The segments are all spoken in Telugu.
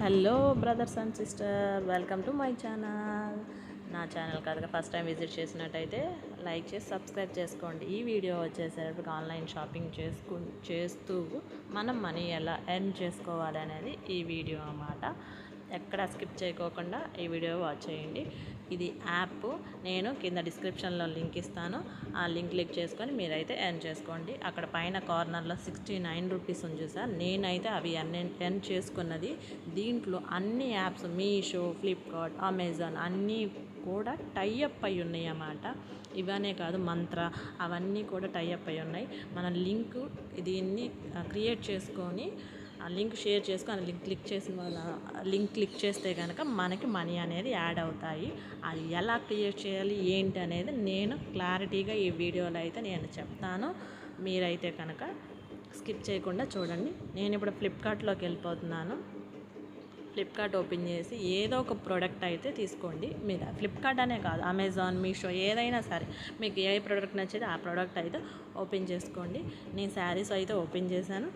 Hello brothers and sister welcome to my channel. నా ఛానల్ కనుక ఫస్ట్ టైం విజిట్ చేసినట్టయితే లైక్ చేసి సబ్స్క్రైబ్ చేసుకోండి. ఈ వీడియో వచ్చేసరికి ఆన్లైన్ షాపింగ్ చేసుకు చేస్తూ మనం మనీ ఎలా ఎర్న్ చేసుకోవాలి అనేది ఈ వీడియో అన్నమాట. ఎక్కడ స్కిప్ చేయకోకుండా ఈ వీడియో వాచ్ చేయండి. ఇది యాప్. నేను కింద డిస్క్రిప్షన్లో లింక్ ఇస్తాను. ఆ లింక్ క్లిక్ చేసుకొని మీరైతే ఎర్న్ చేసుకోండి. అక్కడ పైన కార్నర్లో సిక్స్టీ నైన్ రూపీస్ ఉంది సార్ నేనైతే అవి ఎర్న్ ఎర్న్ చేసుకున్నది. దీంట్లో అన్ని యాప్స్ మీషో ఫ్లిప్కార్ట్ అమెజాన్ అన్నీ కూడా టైఅప్ అయి ఉన్నాయి అన్నమాట ఇవనే కాదు మంత్ర. అవన్నీ కూడా టైఅప్ అయి ఉన్నాయి. మన లింక్ దీన్ని క్రియేట్ చేసుకొని ఆ లింక్ షేర్ చేసుకొని లింక్ క్లిక్ చేసిన వాళ్ళ లింక్ క్లిక్ చేస్తే కనుక మనకి మనీ అనేది యాడ్ అవుతాయి. అది ఎలా క్రియేట్ చేయాలి ఏంటి అనేది నేను క్లారిటీగా ఈ వీడియోలో అయితే నేను చెప్తాను. మీరైతే కనుక స్కిప్ చేయకుండా చూడండి. నేను ఇప్పుడు ఫ్లిప్కార్ట్లోకి వెళ్ళిపోతున్నాను. ఫ్లిప్కార్ట్ ఓపెన్ చేసి ఏదో ఒక ప్రోడక్ట్ అయితే తీసుకోండి. మీరు ఫ్లిప్కార్ట్ అనే కాదు అమెజాన్ మీషో ఏదైనా సరే మీకు ఏ ప్రోడక్ట్ నచ్చేది ఆ ప్రోడక్ట్ అయితే ఓపెన్ చేసుకోండి. నేను శారీస్ అయితే ఓపెన్ చేశాను.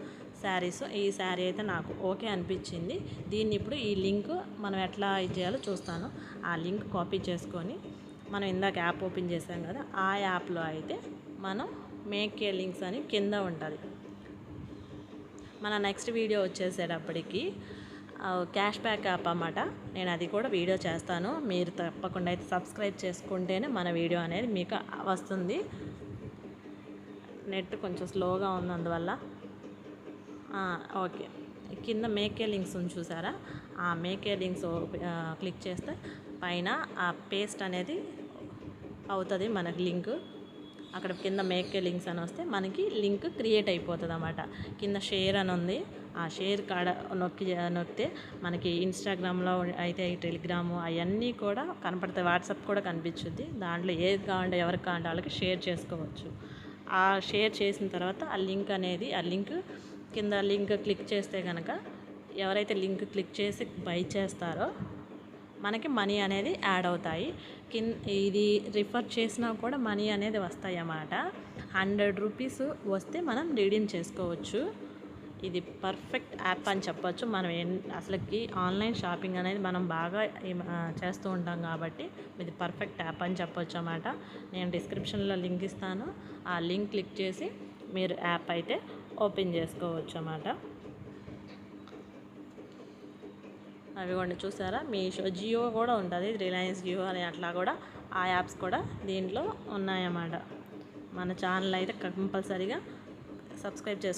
శారీస్ ఈ శారీ అయితే నాకు ఓకే అనిపించింది. దీన్ని ఇప్పుడు ఈ లింక్ మనం ఎట్లా చేయాలో చూస్తాను. ఆ లింక్ కాపీ చేసుకొని మనం ఇందాక యాప్ ఓపెన్ చేసాం కదా ఆ యాప్లో అయితే మనం మేక్ ఏ లింక్స్ అని కింద ఉంటుంది. మన నెక్స్ట్ వీడియో వచ్చేసేటప్పటికి క్యాష్ బ్యాక్ యాప్ అన్నమాట. నేను అది కూడా వీడియో చేస్తాను. మీరు తప్పకుండా అయితే సబ్స్క్రైబ్ చేసుకుంటేనే మన వీడియో అనేది మీకు వస్తుంది. నెట్ కొంచెం స్లోగా ఉన్నందువల్ల ఓకే. కింద మేకే లింక్స్ ఉంది చూసారా? ఆ మేకే లింక్స్ క్లిక్ చేస్తే పైన ఆ పేస్ట్ అనేది అవుతుంది మనకి లింక్. అక్కడ కింద మేకే లింక్స్ అని వస్తే మనకి లింక్ క్రియేట్ అయిపోతుంది అనమాట కింద షేర్ అని ఉంది. ఆ షేర్ కాడ నొక్కి నొక్కితే మనకి ఇన్స్టాగ్రామ్లో అయితే ఈ టెలిగ్రాము అవన్నీ కూడా కనపడతాయి. వాట్సాప్ కూడా కనిపించుద్ది. దాంట్లో ఏది కావాలంటే ఎవరికి కావాలంటే వాళ్ళకి షేర్ చేసుకోవచ్చు. ఆ షేర్ చేసిన తర్వాత ఆ లింక్ అనేది ఆ లింక్ కింద లింక్ క్లిక్ చేస్తే కనుక ఎవరైతే లింక్ క్లిక్ చేసి బై చేస్తారో మనకి మనీ అనేది యాడ్ అవుతాయి. కింద ఇది రిఫర్ చేసినా కూడా మనీ అనేది వస్తాయి అన్నమాట. హండ్రెడ్ రూపీస్ వస్తే మనం రిడీమ్ చేసుకోవచ్చు. ఇది పర్ఫెక్ట్ యాప్ అని చెప్పొచ్చు. మనం అసలుకి ఆన్లైన్ షాపింగ్ అనేది మనం బాగా చేస్తూ ఉంటాం కాబట్టి ఇది పర్ఫెక్ట్ యాప్ అని చెప్పొచ్చు అన్నమాట. నేను డిస్క్రిప్షన్లో లింక్ ఇస్తాను. ఆ లింక్ క్లిక్ చేసి మీరు యాప్ అయితే ఓపెన్ చేసుకోవచ్చు అన్నమాట అవి కూడా చూసారా? మీషో జియో కూడా ఉంటుంది రిలయన్స్ జియో అని అట్లా కూడా ఆ యాప్స్ కూడా దీంట్లో ఉన్నాయన్నమాట. మన ఛానల్ అయితే కంపల్సరీగా సబ్స్క్రైబ్ చేసుకో